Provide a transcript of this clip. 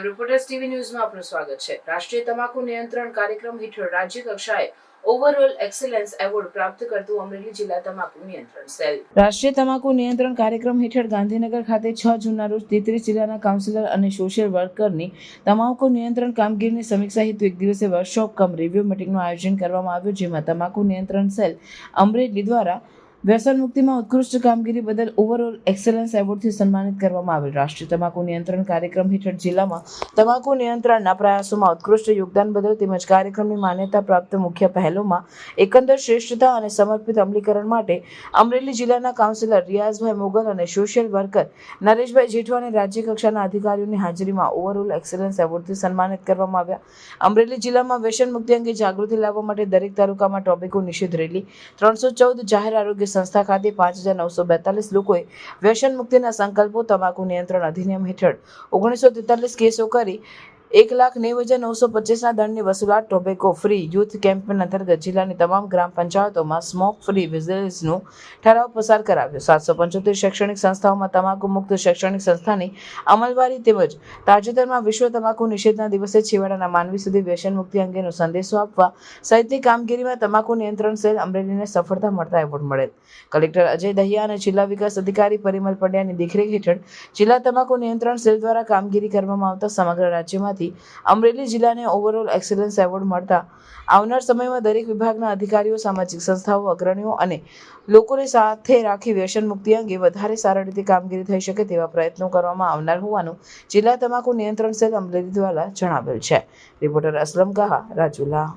Crime reporters TV ન્યૂઝમાં આપનું સ્વાગત છે. રાષ્ટ્રીય તમાકુ નિયંત્રણ કાર્યક્રમ હેઠળ રાજ્ય કક્ષાએ ઓવરઓલ એક્સેલન્સ એવોર્ડ પ્રાપ્ત કરતું અમરેલી જિલ્લા તમાકુ નિયંત્રણ સેલ. રાષ્ટ્રીય તમાકુ નિયંત્રણ કાર્યક્રમ હેઠળ ગાંધીનગર ખાતે છ જૂનના રોજ તેત્રીસ જિલ્લાના કાઉન્સિલર અને સોશિયલ વર્કરની તમાકુ નિયંત્રણ કામગીરીની સમીક્ષા હેતુ એક દિવસે વર્કશોપ, કમ રિવ્યુ મિટિંગનું આયોજન કરવામાં આવ્યું, જેમાં તમાકુ નિયંત્રણ સેલ અમરેલી દ્વારા વ્યસન મુક્તિમાં ઉત્કૃષ્ટ કામગીરી બદલ ઓવરઓલ એક્સેલન્સ એવોર્ડથી સન્માનિત કરવામાં આવેલ. રાષ્ટ્રીય તમાકુ નિયંત્રણ કાર્યક્રમ હેઠળ જિલ્લામાં તમાકુ નિયંત્રણના પ્રયાસોમાં ઉત્કૃષ્ટ યોગદાન બદલ તેમજ કાર્યક્રમની માન્યતા પ્રાપ્ત મુખ્ય પહેલોમાં એકંદર શ્રેષ્ઠતા અને સમર્પિત અમલીકરણ માટે અમરેલી જિલ્લાના કાઉન્સિલર રિયાઝભાઈ મોગલ અને સોશિયલ વર્કર નરેશભાઈ જેઠવાને રાજ્ય કક્ષાના અધિકારીઓની હાજરીમાં ઓવરઓલ એક્સેલન્સ એવોર્ડથી સન્માનિત કરવામાં આવ્યા. અમરેલી જિલ્લામાં વ્યસન મુક્તિ અંગે જાગૃતિ લાવવા માટે દરેક તાલુકામાં ટોબેકો નિષેધ રેલી, ત્રણસો ચૌદ જાહેર આરોગ્ય સંસ્થા ખાતે પાંચ હજાર નવસો બેતાલીસ લોકોએ વ્યસન મુક્તિના સંકલ્પો, તમાકુ નિયંત્રણ અધિનિયમ હેઠળ ઓગણીસો તેતાલીસ કેસો કરી એક લાખ નેવું હજાર નવસો પચીસના દંડની વસૂલાત ટોબેકો ફ્રી યુથ કેમ્પેન અંતર્ગત જિલ્લાની તમામ ગ્રામ પંચાયતોમાં સ્મોક ફ્રી વિઝિલન્સનું ઠરાવ પસાર કરાવ્યો. સાતસો પંચોતેર શૈક્ષણિક સંસ્થાઓમાં તમાકુ મુક્ત શૈક્ષણિક સંસ્થાની અમલવારી તેમજ તાજેતરમાં વિશ્વ તમાકુ નિષેધના દિવસે છેવાડાના માનવી સુધી વ્યસન મુક્તિ અંગેનો સંદેશો આપવા સહિતની કામગીરીમાં તમાકુ નિયંત્રણ સેલ અમરેલીને સફળતા મળતા એવોર્ડ મળેલ કલેક્ટર અજય દહિયા અને જિલ્લા વિકાસ અધિકારી પરિમલ પંડ્યાની દેખરેખ હેઠળ જિલ્લા તમાકુ નિયંત્રણ સેલ દ્વારા કામગીરી કરવામાં આવતા સમગ્ર રાજ્યમાંથી અમરેલી જિલ્લાને ઓવરઓલ એક્સેલન્સ એવોર્ડ મળતા આવનાર સમયમાં દરેક વિભાગના અધિકારીઓ, સામાજિક સંસ્થાઓ, અગ્રણીઓ અને લોકોને સાથે રાખી વ્યસન મુક્તિ અંગે વધારે સારી રીતે કામગીરી થઈ શકે તેવા પ્રયત્નો કરવામાં આવનાર હોવાનું જિલ્લા તમાકુ નિયંત્રણ સેલ અમરેલી દ્વારા જણાવેલ છે. રિપોર્ટર અસલમ કહા રાજુલા.